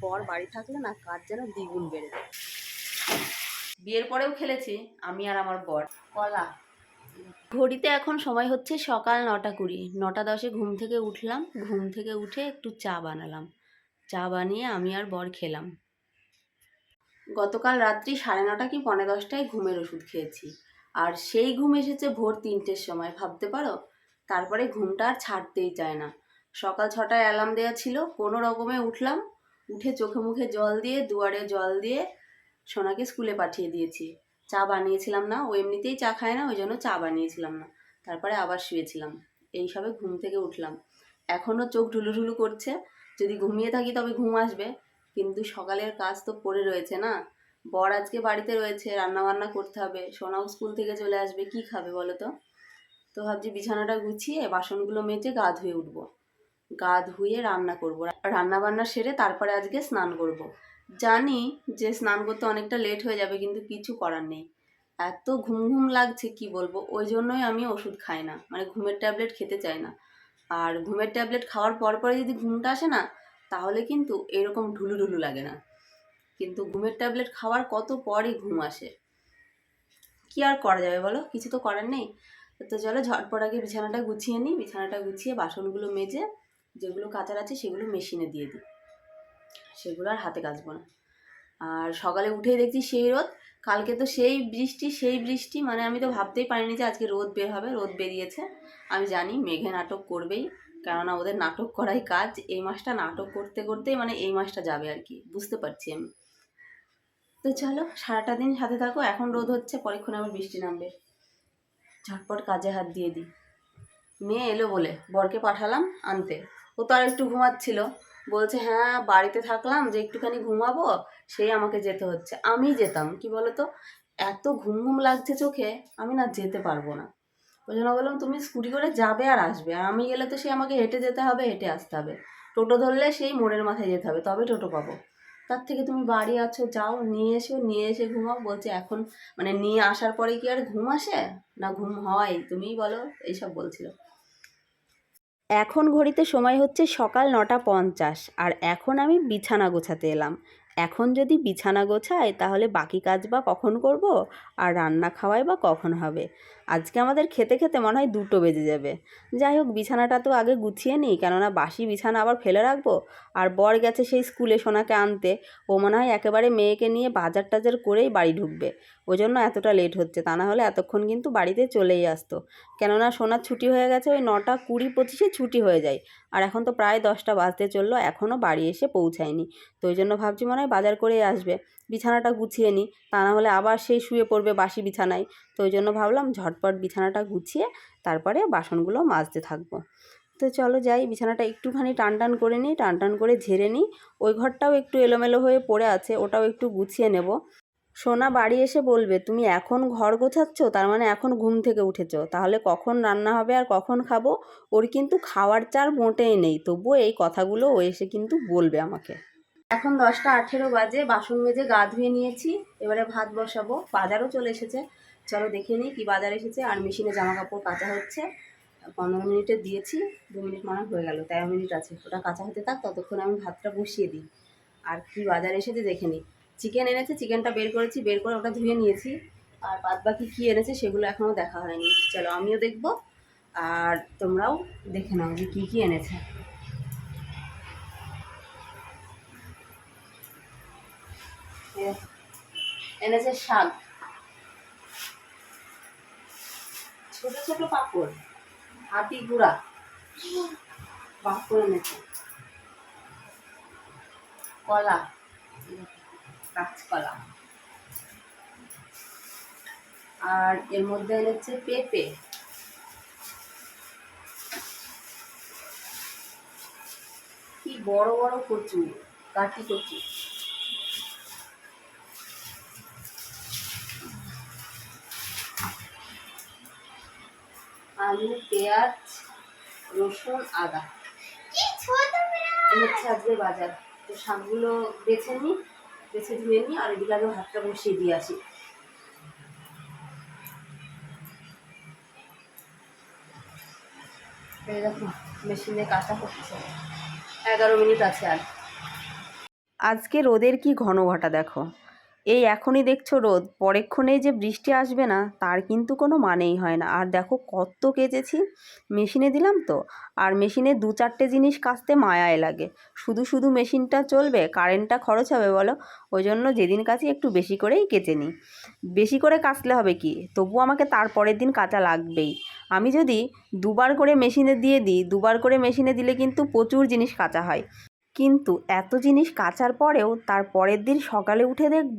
বর বাড়ি থাকলে না কাজ যেন দ্বিগুণ বেড়ে যায়। বিয়ের পরেও খেলেছি, আমি আর আমার বর। কলা। ঘড়িতে এখন সময় হচ্ছে সকাল নটা কুড়ি। নটা দশে ঘুম থেকে উঠলাম। ঘুম থেকে উঠে একটু চা বানালাম। চা বানিয়ে আমি আর বর খেলাম। গতকাল রাত্রি সাড়ে নটা কি পনেরো দশটায় ঘুমের ওষুধ খেয়েছি। আর সেই ঘুম এসেছে ভোর তিনটের সময়, ভাবতে পারো? তারপরে ঘুমটা আর ছাড়তেই চায় না। সকাল ছটায় অ্যালার্ম দেওয়া ছিল, কোনো রকমে উঠলাম উঠে চোখে মুখে জল দিয়ে, দুয়ারে জল দিয়ে সোনাকে স্কুলে পাঠিয়ে দিয়েছি। চা বানিয়েছিলাম না, ও এমনিতেই চা খায় না, ওই জন্য চা বানিয়েছিলাম না। তারপরে আবার শুয়েছিলাম। এইসবে ঘুম থেকে উঠলাম। এখনও চোখ ঢুলুঢুলু করছে। যদি ঘুমিয়ে থাকি তবে ঘুম আসবে। কিন্তু সকালের কাজ তো পড়ে রয়েছে না। বর আজকে বাড়িতে রয়েছে রান্না বান্না করতে হবে। সোনাও স্কুল থেকে চলে আসবে, কি খাবে বলো তো? তো ভাবছি বিছানাটা গুছিয়ে বাসনগুলো মেজে গা ধুয়ে উঠবো। গা ধুয়ে রান্না করব। রান্না বান্না সেরে তারপরে আজকে স্নান করব। জানি যে স্নান করতে অনেকটা লেট হয়ে যাবে, কিন্তু কিছু করার নেই। এত ঘুম ঘুম লাগছে, কি বলব? ওই জন্যই আমি ওষুধ খাই না। মানে ঘুমের ট্যাবলেট খেতে চাই না। আর ঘুমের ট্যাবলেট খাওয়ার পর পরে যদি ঘুমটা আসে না, তাহলে কিন্তু এরকম ঢুলু ঢুলু লাগে না। কিন্তু ঘুমের ট্যাবলেট খাওয়ার কত পরে ঘুম আসে। কি আর করা যাবে বলো? কিছু তো করার নেই। তো চলো ঝটপট আগে বিছানাটা গুছিয়ে নিই। বিছানাটা গুছিয়ে বাসনগুলো মেজে যেগুলো কাচার আছে সেগুলো মেশিনে দিয়ে দিই। সেগুলো আর হাতে কাচবো না। আর সকালে উঠেই দেখছি সেই রোদ, কালকে তো সেই বৃষ্টি সেই বৃষ্টি মানে আমি তো ভাবতেই পারিনি যে আজকে রোদ বের হবে, রোদ বেরিয়েছে। আমি জানি মেঘে নাটক করবেই, কেননা ওদের নাটক করাই কাজ। এই মাসটা নাটক করতে করতেই মানে এই মাসটা যাবে আর কি, বুঝতে পারছি আমি। তো চলো, সারাটা দিন সাথে থাকো, এখন রোদ হচ্ছে, পরেক্ষণে আবার বৃষ্টি নামবে। ঝটপট কাজে হাত দিয়ে দিই। মেয়ে এলো বলে, বরকে পাঠালাম আনতে। ও তো আর একটু ঘুমাচ্ছিল। বলছে হ্যাঁ বাড়িতে থাকলাম যে একটুখানি ঘুমাবো, সেই আমাকে যেতে হচ্ছে। আমি যেতাম, কি বলতো? এত ঘুম ঘুম লাগছে চোখে, আমি না যেতে পারব না। ওই জন্য বললাম, তুমি স্কুটি করে যাবে আর আসবে। আর আমি গেলে তো সে আমাকে হেঁটে যেতে হবে, হেঁটে আসতে হবে। টোটো ধরলে সেই মোড়ের মাথায় যেতে হবে, তবে টোটো পাবো। তার থেকে তুমি বাড়ি আছো, যাও, নিয়ে এসো, নিয়ে এসে ঘুমাও। বলছে, এখন মানে নিয়ে আসার পরে কি আর ঘুম আসে? না, ঘুম হয় তুমিই বলো, এইসব বলছিল। এখন ঘড়িতে সময় হচ্ছে সকাল নটা পঞ্চাশ, আর এখন আমি বিছানা গোছাতে এলাম। এখন যদি বিছানা গোছাই, তাহলে বাকি কাজ বা কখন করব? আর রান্না খাওয়াই বা কখন হবে? আজকে আমাদের খেতে খেতে মনে হয় দুটো বেজে যাবে। যাই হোক, বিছানাটা তো আগে গুছিয়ে নিই, কেননা বাসি বিছানা আবার ফেলে রাখব। আর বর গেছে সেই স্কুলে সোনাকে আনতে। ও মনে হয় একেবারে মেয়েকে নিয়ে বাজার টাজার করেই বাড়ি ঢুকবে। ওই জন্য এতটা লেট হচ্ছে, তা না হলে এতক্ষণ কিন্তু বাড়িতে চলেই আসতো। কেননা সোনার ছুটি হয়ে গেছে, ওই নটা কুড়ি পঁচিশে ছুটি হয়ে যায়। আর এখন তো প্রায় দশটা বাজতে চলল এখনও বাড়ি এসে পৌঁছায়নি। তো ওই জন্য ভাবছি মনে হয় বাজার করে আসবে। বিছানাটা গুছিয়ে নিই। তা না হলে আবার সেই শুয়ে পড়বে বাসি বিছানায়। তো ওই জন্য ভাবলাম ঝটপট বিছানাটা গুছিয়ে তারপরে বাসনগুলো মাজতে থাকব। তো চলো যাই, বিছানাটা একটুখানি টান টান করে নিই টান টান করে ঝেড়ে নিই। ওই ঘরটাও একটু এলোমেলো হয়ে পড়ে আছে, ওটাও একটু গুছিয়ে নেব। সোনা বাড়ি এসে বলবে, তুমি এখন ঘর গোছাচ্ছ? তার মানে এখন ঘুম থেকে উঠেছ। তাহলে কখন রান্না হবে আর কখন খাব? ওর কিন্তু খাওয়ার চার মোটেই নেই। তবুও এই কথাগুলো ও এসে কিন্তু বলবে আমাকে। এখন দশটা আঠেরো বাজে, বাসন মেজে গা ধুয়ে নিয়েছি, এবারে ভাত বসাবো। বাজারও চলে এসেছে। চলো দেখে নিই কী বাজার এসেছে। আর মেশিনে জামা কাপড় কাচা হচ্ছে। পনেরো মিনিটে দিয়েছি, দু মিনিট মানে হয়ে গেল, তেরো মিনিট আছে। ওটা কাঁচা হতে থাক, ততক্ষণ আমি ভাতটা বসিয়ে দিই। আর কি বাজার এসেছে দেখে নিই। চিকেন এনেছে, চিকেনটা বের করেছি, বের করে ওটা ধুয়ে নিয়েছি। আর বাদ বাকি কী এনেছে সেগুলো এখনও দেখা হয়নি। চলো আমিও দেখব, আর তোমরাও দেখে নাও যে কী কী এনেছে। এ, এনেছে শাক। ছোট ছোট পাপড় হাতি গুঁড়া পাপড় এনেছে। কলা কাঁচকলা আর এর মধ্যে এনেছে পেঁপে। কি বড় বড় কচু কাঠি কচু। আলু পেঁয়াজ রসুন আদা। হচ্ছে আজকে বাজার। তো শাকগুলো বেছে নিই বেছে ধুয়ে নিই আর এদিকে আগে ভাতটা বসিয়ে দিয়ে আসি। দেখো মেশিনে কাটা হচ্ছে। এগারো মিনিট আছে আর। আজকে রোদের কি ঘন ঘটা দেখো। এই এখনই দেখছ রোদ পরেক্ষণেই যে বৃষ্টি আসবে না, তার কিন্তু কোনো মানেই হয় না। আর দেখো কত কেচেছি, মেশিনে দিলাম তো, আর মেশিনে দু চারটে জিনিস কাচতে মায়ায় লাগে। শুধু শুধু মেশিনটা চলবে, কারেন্টটা খরচ হবে বলো, ওই জন্য যেদিন কাচি একটু বেশি করেই কেচে নিই। বেশি করে কাচলে হবে কি? তবু আমাকে তার পরের দিন কাচা লাগবেই। আমি যদি দুবার করে মেশিনে দিয়ে দিই, দুবার করে মেশিনে দিলে কিন্তু প্রচুর জিনিস কাচা হয়। কিন্তু এত জিনিস কাচার পরেও তার পরের দিন সকালে উঠে দেখব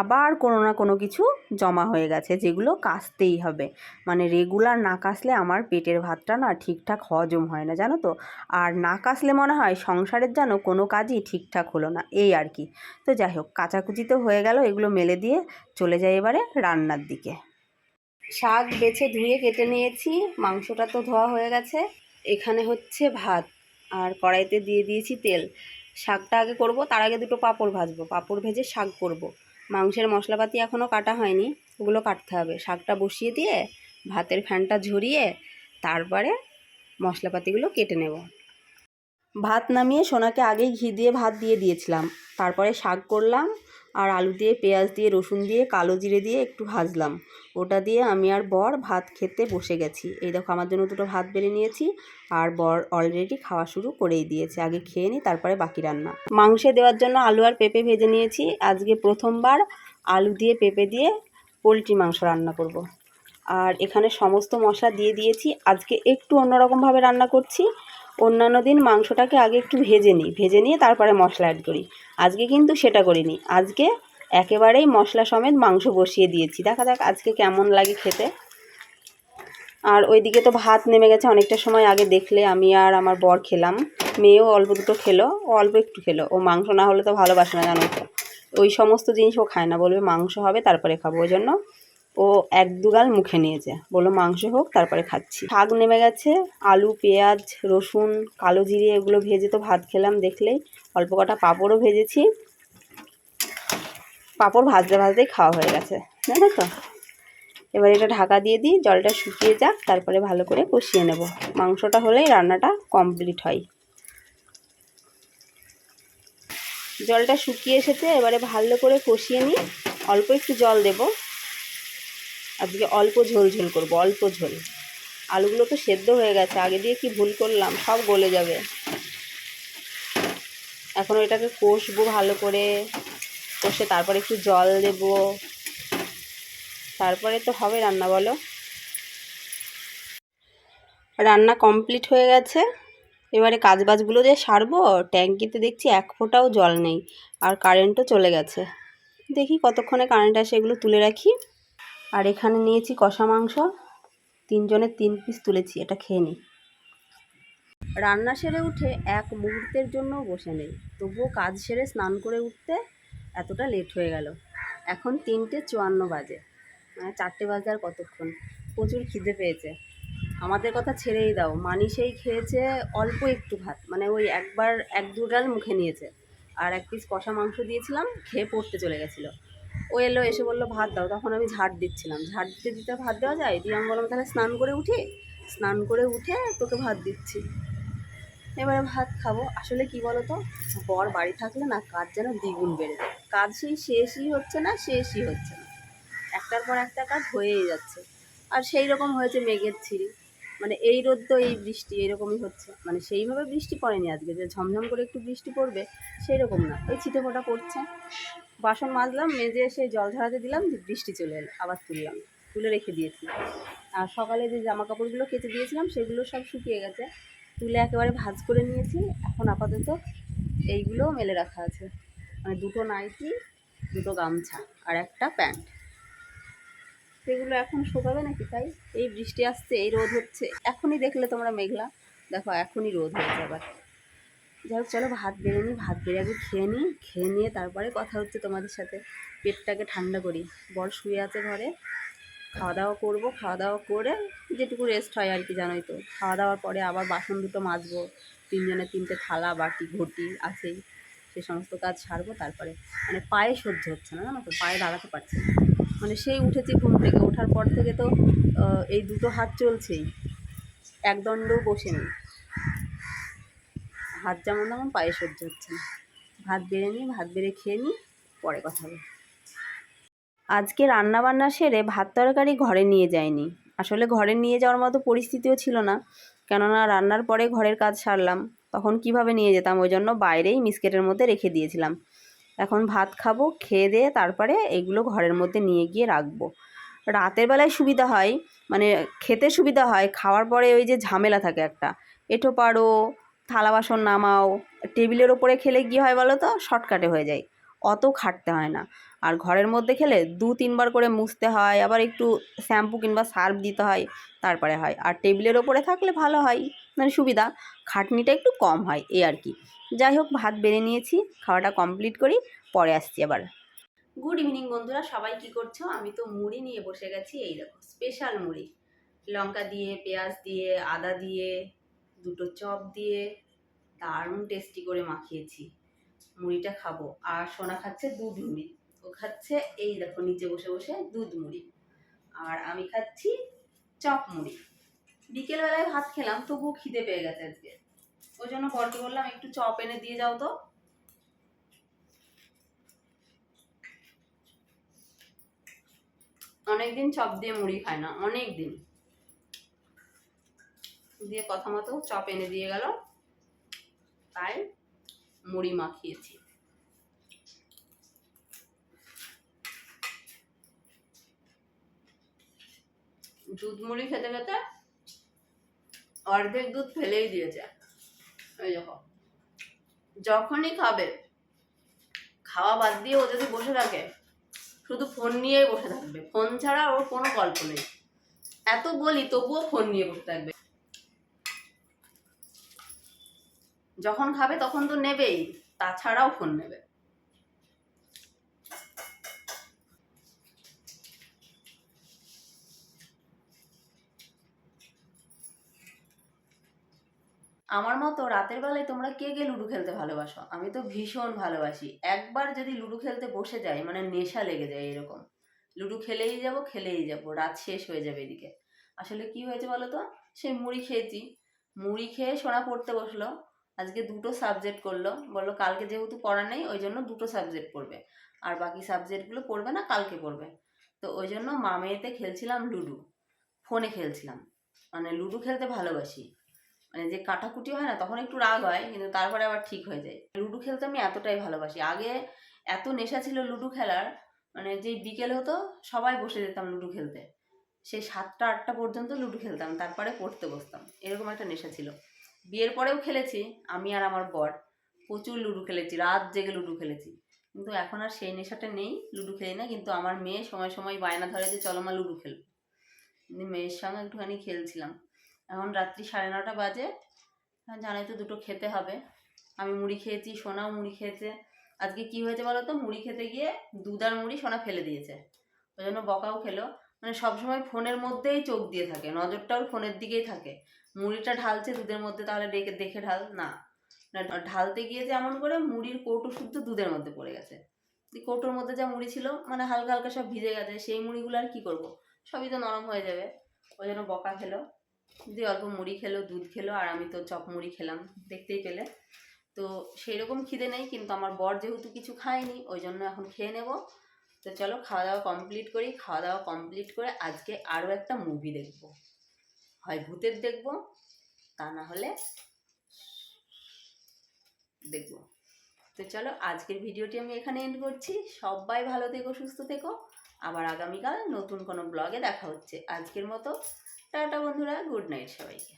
আবার কোনো না কোনো কিছু জমা হয়ে গেছে যেগুলো কাচতেই হবে। মানে রেগুলার না কাচলে আমার পেটের ভাতটা না ঠিকঠাক হজম হয় না, জানো তো? আর না কাচলে মনে হয় সংসারের যেন কোনো কাজই ঠিকঠাক হলো না, এই আর কি। তো যাই হোক, কাচাকুচি তো হয়ে গেল, এগুলো মেলে দিয়ে চলে যাই এবারে রান্নার দিকে। শাক বেছে ধুয়ে কেটে নিয়েছি, মাংসটা তো ধোয়া হয়ে গেছে। এখানে হচ্ছে ভাত। আর কড়াইতে দিয়ে দিয়েছি তেল। শাকটা আগে করব, তার আগে দুটো পাঁপড় ভাজবো। পাঁপড় ভেজে শাক করব। মাংসের মশলাপাতি এখনও কাটা হয়নি, ওগুলো কাটতে হবে। শাকটা বসিয়ে দিয়ে ভাতের ফ্যানটা ঝরিয়ে তারপরে মশলাপাতিগুলো কেটে নেব। ভাত নামিয়ে সোনাকে আগেই ঘি দিয়ে ভাত দিয়ে দিয়েছিলাম। তারপরে শাক করলাম আর আলু দিয়ে পেঁয়াজ দিয়ে, রসুন দিয়ে, কালো জিরে দিয়ে একটু ভাজলাম। ওটা দিয়ে আমি আর বর ভাত খেতে বসে গেছি। এই দেখো আমার জন্য দুটো ভাত বেড়ে নিয়েছি আর বর অলরেডি খাওয়া শুরু করেই দিয়েছে। আগে খেয়ে নিই তারপরে বাকি রান্না। মাংসে দেওয়ার জন্য আলু আর পেঁপে ভেজে নিয়েছি। আজকে প্রথমবার আলু দিয়ে, পেঁপে দিয়ে পোলট্রি মাংস রান্না করব। আর এখানে সমস্ত মশলা দিয়ে দিয়েছি। আজকে একটু অন্যরকমভাবে রান্না করছি। অন্যান্য দিন মাংসটাকে আগে একটু ভেজে নিই। ভেজে নিয়ে তারপরে মশলা অ্যাড করি। আজকে কিন্তু সেটা করিনি। আজকে একেবারেই মশলা সমেত মাংস বসিয়ে দিয়েছি। দেখা যাক আজকে কেমন লাগে খেতে। আর ওইদিকে তো ভাত নেমে গেছে অনেকটা সময় আগে দেখলে আমি আর আমার বর খেলাম। মেয়েও অল্প দুটো খেলো, ও অল্প একটু খেলো। ও মাংস না হলে তো ভালোবাসে না জানো তো। ওই সমস্ত জিনিস ও খায় না। বলবে মাংস হবে, তারপরে খাব। ওই জন্য ও এক দুগাল মুখে নিয়েছে। বলল, মাংস হোক, তারপরে খাচ্ছি। শাক নেমে গেছে, আলু, পেঁয়াজ, রসুন, কালো জিরে, এগুলো ভেজে তো ভাত খেলাম দেখলেই। অল্প কটা পাঁপড়ও ভেজেছি। পাঁপড় ভাজতে ভাজতেই খাওয়া হয়ে গেছে, জানো তো? এবার এটা ঢাকা দিয়ে দিই, জলটা শুকিয়ে যাক, তারপরে ভালো করে কষিয়ে নেব। মাংসটা হলেই রান্নাটা কমপ্লিট হয়। জলটা শুকিয়ে এসেছে, এবারে ভালো করে কষিয়ে নিই। অল্প একটু জল দেব। আজকে অল্প ঝোল ঝোল করব, অল্প ঝোল। আলুগুলো তো সেদ্ধ হয়ে গেছে, আগে দিয়ে কি ভুল করলাম, সব গলে যাবে। এখন এটাকে কষবো ভালো করে, কষে তারপরে একটু জল দেব। তারপরে তো হবে রান্না, বলো? রান্না কমপ্লিট হয়ে গেছে। এবারে কাজবাজগুলো যে সারবো, ট্যাঙ্কিতে দেখছি এক ফোঁটাও জল নেই, আর কারেন্টও চলে গেছে। দেখি কতক্ষণে কারেন্ট আসে এগুলো তুলে রাখি। আর এখানে নিয়েছি কষা মাংস। তিনজনের তিন পিস তুলেছি, এটা খেয়ে নিই রান্না সেরে উঠে এক মুহূর্তের জন্যও বসে নেই। তবুও কাজ সেরে স্নান করে উঠতে এতটা লেট হয়ে গেল। এখন তিনটে চুয়ান্ন বাজে মানে চারটে বাজে আর কতক্ষণ? প্রচুর খিদে পেয়েছে। আমাদের কথা ছেড়েই দাও। মানি সেই খেয়েছে অল্প একটু ভাত মানে ওই একবার এক দু ডাল মুখে নিয়েছে। আর এক পিস কষা মাংস দিয়েছিলাম, খেয়ে পড়তে চলে গেছিল। ও এলো, এসে বলল, ভাত দাও। তখন আমি ঝাড় দিচ্ছিলাম। ঝাড় দিতে দিতে ভাত দেওয়া যায়? দিয়ে আমি বললাম, তাহলে স্নান করে উঠি। স্নান করে উঠে তোকে ভাত দিচ্ছি। এবারে ভাত খাব। আসলে কি বলো তো বর বাড়ি থাকলে না কাজ যেন দ্বিগুণ বেড়ে যায়। কাজ সেই শেষই হচ্ছে না, শেষই হচ্ছে না। একটার পর একটা কাজ হয়েই যাচ্ছে। আর সেই রকম হয়েছে মেঘের ছিঁড়ি। মানে এই রোদ তো এই বৃষ্টি এরকমই হচ্ছে। মানে সেইভাবে বৃষ্টি পড়েনি আজকে। যে ঝমঝম করে একটু বৃষ্টি পড়বে সেই রকম না। এই ছিটে ফোটা পড়ছে। বাসন মাজলাম, মেজে এসে জল ঝরাতে দিলাম বৃষ্টি চলে এলো, আবার তুললাম, তুলে রেখে দিয়েছি আর সকালে যে জামা কাপড়গুলো কেচে দিয়েছিলাম, সেগুলো সব শুকিয়ে গেছে। তুলে একেবারে ভাজ করে নিয়েছি, এখন আপাতত এইগুলো মেলে রাখা আছে। মানে দুটো নাইটি, দুটো গামছা আর একটা প্যান্ট। সেগুলো এখন শুকাবে নাকি তাই? এই বৃষ্টি আসছে, এই রোদ হচ্ছে। এখনই দেখলে তোমরা মেঘলা। দেখো, এখনই রোদ হয়েছে আবার। যাই হোক, চলো ভাত বেড়ে নিই, ভাত বেড়ে আগে খেয়ে নিই, খেয়ে নিয়ে তারপরে কথা হচ্ছে তোমাদের সাথে। পেটটাকে ঠান্ডা করি। বর শুয়ে আছে ঘরে। খাওয়া দাওয়া করব। খাওয়া দাওয়া করে যেটুকু রেস্ট হয় আর কি, জানোই তো। খাওয়া দাওয়ার পরে আবার বাসন দুটো মাজবো। তিনজনের তিনটে থালা, বাটি, ঘটি আছেই। সে সমস্ত কাজ সারবো, তারপরে মানে পায়ে সহ্য হচ্ছে না, জানো তো? পায়ে দাঁড়াতে পারছি মানে সেই উঠেছি ঘুম থেকে। ওঠার পর থেকে তো এই দুটো হাত চলছেই। একদণ্ডও বসে নেই হাত যেমন তেমন পায়ে সহ্য হচ্ছে। না ভাত বেড়ে নিই, ভাত বেড়ে খেয়ে নিই, পরে কথা হবে। আজকে রান্না বান্না সেরে ভাত তরকারি ঘরে নিয়ে যায়নি আসলে ঘরে নিয়ে যাওয়ার মতো পরিস্থিতিও ছিল না। কেননা রান্নার পরে ঘরের কাজ সারলাম। তখন কীভাবে নিয়ে যেতাম ওই জন্য বাইরেই মিসকেটের মধ্যে রেখে দিয়েছিলাম। এখন ভাত খাব, খেয়ে দিয়ে তারপরে এগুলো ঘরের মধ্যে নিয়ে গিয়ে রাখব। রাতের বেলায় সুবিধা হয় মানে খেতে সুবিধা হয়, খাওয়ার পরে ওই যে ঝামেলা থাকে একটা। এঁঠো পাড়ো থালা বাসন নামাও, টেবিলের ওপরে খেলে কী হয় বলো তো? শর্টকাটে হয়ে যায়। অত খাটতে হয় না। আর ঘরের মধ্যে খেলে দু তিনবার করে মুছতে হয়, আবার একটু শ্যাম্পু কিংবা সার্ফ দিতে হয়, তারপরে হয়। আর টেবিলের ওপরে থাকলে ভালো হয় মানে সুবিধা। খাটনিটা একটু কম হয় এই আর কি। যাই হোক, ভাত বেড়ে নিয়েছি, খাওয়াটা কমপ্লিট করি, পরে আসছি আবার। গুড ইভিনিং বন্ধুরা, সবাই কি করছ? আমি তো মুড়ি নিয়ে বসে গেছি, এই দেখো, স্পেশাল মুড়ি। লঙ্কা দিয়ে, পেঁয়াজ দিয়ে, আদা দিয়ে দুটো চপ দিয়ে দারুণ টেস্টি করে মাখিয়েছি। মুড়িটা খাব। আর সোনা খাচ্ছে দুধ মুড়ি। ও খাচ্ছে এই দেখো নিচে বসে বসে দুধ মুড়ি। আর আমি খাচ্ছি চপ মুড়ি। বিকেলবেলায় ভাত খেলাম, তবুও খিদে পেয়ে গেছে আজকে। ওই জন্য বরকে বললাম, একটু চপ এনে দিয়ে যাও তো। অনেকদিন চপ দিয়ে মুড়ি খায় না অনেক দিন দিয়ে কথা মতো চপ এনে দিয়ে গেল। তাই মুড়ি মাখিয়েছি। দুধ মুড়ি খেতে খেতে অর্ধেক দুধ ফেলেই দিয়েছে। এই দেখো, যখনই খাবে, খাওয়া বাদ দিয়ে ও যদি বসে থাকে, শুধু ফোন নিয়েই বসে থাকবে। ফোন ছাড়া ওর কোনো গল্প নেই। এত বলি তবুও ফোন নিয়ে বসে থাকবে। যখন খাবে তখন তো নেবেই, তাছাড়াও ফোন নেবে। আমার মতো রাতের বেলায় তোমরা কে কে লুডো খেলতে ভালোবাসো? আমি তো ভীষণ ভালোবাসি। একবার যদি লুডো খেলতে বসে যাই মানে নেশা লেগে যায় এরকম। লুডো খেলেই যাব খেলেই যাব, রাত শেষ হয়ে যাবে এদিকে। আসলে কি হয়েছে বলো তো? সেই মুড়ি খেয়েছি। মুড়ি খেয়ে সোনা পড়তে বসল। আজকে দুটো সাবজেক্ট করল। বলল কালকে যেহেতু পড়া নেই, ওই জন্য দুটো সাবজেক্ট পড়বে। আর বাকি সাবজেক্টগুলো পড়বে না, কালকে পড়বে। তো ওই জন্য মা মেয়েতে খেলছিলাম লুডো। ফোনে খেলছিলাম। মানে লুডো খেলতে ভালোবাসি। মানে যে কাটাকুটি হয় না, তখন একটু রাগ হয়, কিন্তু তারপরে আবার ঠিক হয়ে যায়। লুডো খেলতে আমি এতটাই ভালোবাসি। আগে এত নেশা ছিল লুডো খেলার মানে যেই বিকেল হতো, সবাই বসে যেতাম লুডো খেলতে। সেই সাতটা, আটটা পর্যন্ত লুডো খেলতাম, তারপরে পড়তে বসতাম। এরকম একটা নেশা ছিল। বিয়ের পরেও খেলেছি, আমি আর আমার বর। প্রচুর লুডো খেলেছি, রাত জেগে লুডো খেলেছি। কিন্তু এখন আর সেই নেশাটা নেই, লুডো খেলি না, কিন্তু আমার মেয়ে সময় সময় বায়না ধরে যে চলো মা লুডো খেলব। মেয়ের সঙ্গে একটুখানি খেলছিলাম। এখন রাত্রি সাড়ে নটা বাজে জানোই তো দুটো খেতে হবে। আমি মুড়ি খেয়েছি, সোনাও মুড়ি খেয়েছে। আজকে কি হয়েছে বলো তো? মুড়ি খেতে গিয়ে দুধ আর মুড়ি সোনা ফেলে দিয়েছে। ওই জন্য বকাও খেলো। মানে সবসময় ফোনের মধ্যেই চোখ দিয়ে থাকে, নজরটাও ফোনের দিকেই থাকে। মুড়িটা ঢালছে দুধের মধ্যে, তাহলে ডেকে, দেখে ঢাল, না। ঢালতে গিয়েছে এমন করে মুড়ির কৌটো শুদ্ধ দুধের মধ্যে পড়ে গেছে। কৌটোর মধ্যে যা মুড়ি ছিল মানে হালকা হালকা সব ভিজে গেছে, সেই মুড়িগুলো আর কি করব? সবই তো নরম হয়ে যাবে। ওই জন্য বকা খেলো দিয়ে অল্প মুড়ি খেলো, দুধ খেলো, আর আমি তো চপ মুড়ি খেলাম, দেখতেই পেলে। তো সেই রকম খিদে নেই, কিন্তু আমার বর যেহেতু কিছু খায়নি, ওই জন্য এখন খেয়ে নেব। তো চলো, খাওয়া দাওয়া কমপ্লিট করি, খাওয়া দাওয়া কমপ্লিট করে আজকে আরও একটা মুভি দেখব। হয় ভূতের দেখব, তা না হলে দেখব। তো চলো, আজকের ভিডিওটি আমি এখানে এন্ড করছি। সবাই ভালো থেকো, সুস্থ থেকো। আবার আগামীকাল নতুন কোনো ব্লগে দেখা হচ্ছে। আজকের মতো, টাটা বন্ধুরা গুড নাইট সবাইকে।